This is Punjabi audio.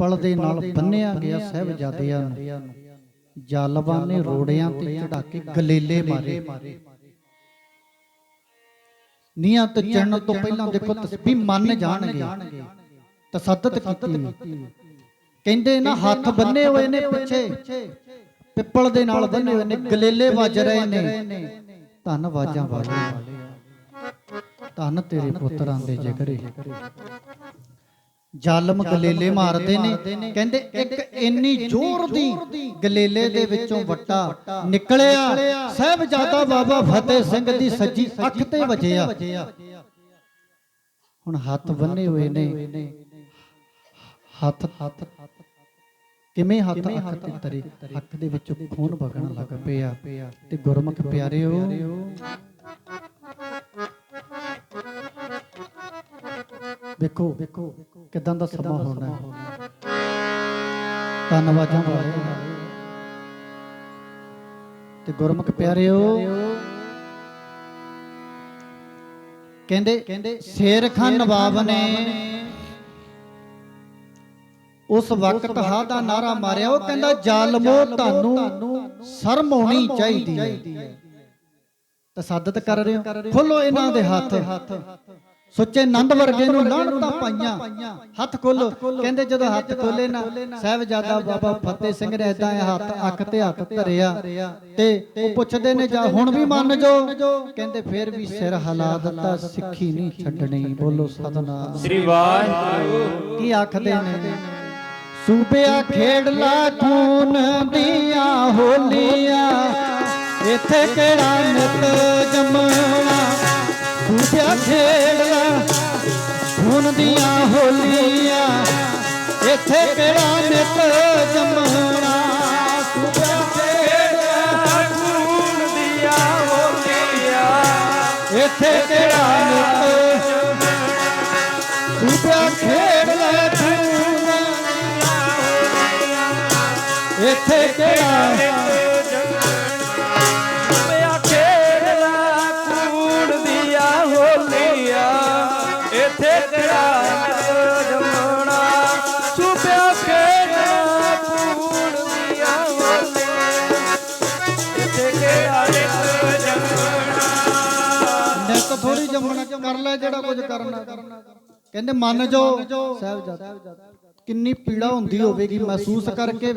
ਪਿੱਪਲ ਦੇ ਨਾਲ ਬੰਨਿਆ ਗਿਆ ਸਹਿਬਜ਼ਾਦਿਆਂ ਨੂੰ। ਜਾਲਬਾਂ ਨੇ ਰੋੜਿਆਂ ਤੇ ਚੜਾ ਕੇ ਗਲੇਲੇ ਮਾਰੇ। ਨੀਆਂ ਤੇ ਚੜਨ ਤੋਂ ਪਹਿਲਾਂ ਦੇਖੋ ਤਸਬੀਹ ਮੰਨ ਜਾਣਗੇ। ਤਸੱਦਦ ਕੀਤੀ ਕਹਿੰਦੇ ਨਾ ਹੱਥ ਬੰਨੇ ਹੋਏ ਨੇ ਪਿੱਛੇ। ਪਿੱਪਲ ਦੇ ਨਾਲ ਬੰਨੇ ਹੋਏ ਨੇ ਗਲੇਲੇ ਵੱਜ ਰਹੇ ਨੇ। ਧੰਨ ਵਾਜਾਂ ਵਾਲੇ। ਧੰਨ ਤੇਰੇ ਪੁੱਤਰਾਂ ਦੇ ਜਿਗਰੇ ਜ਼ਾਲਮ ਗਲੇਲੇ ਮਾਰਦੇ ਨੇ। ਕਹਿੰਦੇ ਇੱਕ ਇੰਨੀ ਜ਼ੋਰ ਦੀ ਗਲੇਲੇ ਦੇ ਵਿੱਚੋਂ ਵੱਟਾ ਨਿਕਲਿਆ। ਸਹਿਬਜ਼ਾਦਾ ਬਾਬਾ ਫਤਿਹ ਸਿੰਘ ਦੀ ਸੱਜੀ ਅੱਖ ਤੇ ਵੱਜਿਆ। ਹੁਣ ਹੱਥ ਬੰਨੇ ਹੋਏ ਨੇ। ਹੱਥ ਹੱਥ ਕਿਵੇਂ ਹੱਥ ਅੱਖ ਤੇ ਤਰੇ? ਅੱਖ ਦੇ ਵਿੱਚੋਂ ਖੂਨ ਵਗਣ ਲੱਗ ਪਿਆ ਤੇ ਗੁਰਮੁਖ ਪਿਆਰਿਓ। ਵੇਖੋ ਵੇਖੋ ਕਿਦਾਂ ਦਾ ਸਮਾਂ ਹੋਣਾ ਹੈ। ਧੰਨਵਾਦਾਂ ਵਾਲੇ ਤੇ ਗੁਰਮੁਖ ਪਿਆਰਿਓ ਕਹਿੰਦੇ ਸ਼ੇਰ ਖਾਨ ਨਵਾਬ ਨੇ ਉਸ ਵਕਤ ਹਾ ਦਾ ਨਾਰਾ ਮਾਰਿਆ। ਉਹ ਕਹਿੰਦਾ ਜ਼ਾਲਮੋ ਤੁਹਾਨੂੰ ਸ਼ਰਮ ਆਉਣੀ ਚਾਹੀਦੀ ਹੈ। ਤਸੱਦਦ ਕਰ ਰਹੇ ਹੋ। ਖੋਲੋ ਇਹਨਾਂ ਦੇ ਹੱਥ। ਸੁੱਚੇ ਨੰਦ ਵਰਗੇ ਨੂੰ ਲਾਹਣਤਾਂ ਪਾਈਆਂ। ਹੱਥ ਖੋਲੋ ਕਹਿੰਦੇ ਜਦੋਂ ਹੱਥ ਖੋਲੇ ਨਾ ਸਾਹਿਬਜ਼ਾਦਾ ਬਾਬਾ ਫਤਿਹ ਸਿੰਘ ਨੇ ਇਦਾਂ ਹੱਥ ਅੱਖ ਤੇ ਹੱਥ ਧਰਿਆ। ਤੇ ਉਹ ਪੁੱਛਦੇ ਨੇ ਜਾ ਹੁਣ ਵੀ ਮੰਨ ਜੋ ਕਹਿੰਦੇ ਫੇਰ ਵੀ ਸਿਰ ਹਿਲਾ ਦਿੱਤਾ ਸਿੱਖੀ ਨਹੀਂ ਛੱਡਣੀ ਬੋਲੋ ਸਤਨਾਮ। ਸ੍ਰੀ ਵਾਹਿਗੁਰੂ। ਕੀ ਆਖਦੇ ਨੇ? ਸੂਬਿਆ ਖੇਡ ਲਾ ਖੂਨ ਦੀਆਂ ਹੋਲੀਆਂ। ਇੱਥੇ ਕਿਹੜਾ ਨਿਤ ਜੰਮਣਾ? ਸੂਬਿਆ ਖੇਡ ਲਾ ਖੂਨ ਦੀਆਂ ਹੋਲੀਆਂ, ਇੱਥੇ ਕਿਹੜਾ ਨਿਤ ਜੰਮਣਾ? ਸੂਬਿਆ ਖੇਡ ਖੂਨ ਦੀਆਂ ਹੋਲੀਆਂ ਇੱਥੇ ਕਿਹੜਾ ਨਿਤ? ਸੂਬਿਆ ਖੇਡ ਲੈ ਖੂਨ ਇੱਥੇ ਕਿਹੜਾ ਥੋੜੀ ਜੰਮਣਾ ਕਰ ਲੈ ਜਿਹੜਾ ਕੁਝ ਕਰਨਾ। ਕਹਿੰਦੇ, ਮੰਨ ਜੋ ਸਾਹਿਬਜ਼ਾਦਾ, ਕਿੰਨੀ ਪੀੜਾ ਹੁੰਦੀ ਹੋਵੇਗੀ ਮਹਿਸੂਸ ਕਰਕੇ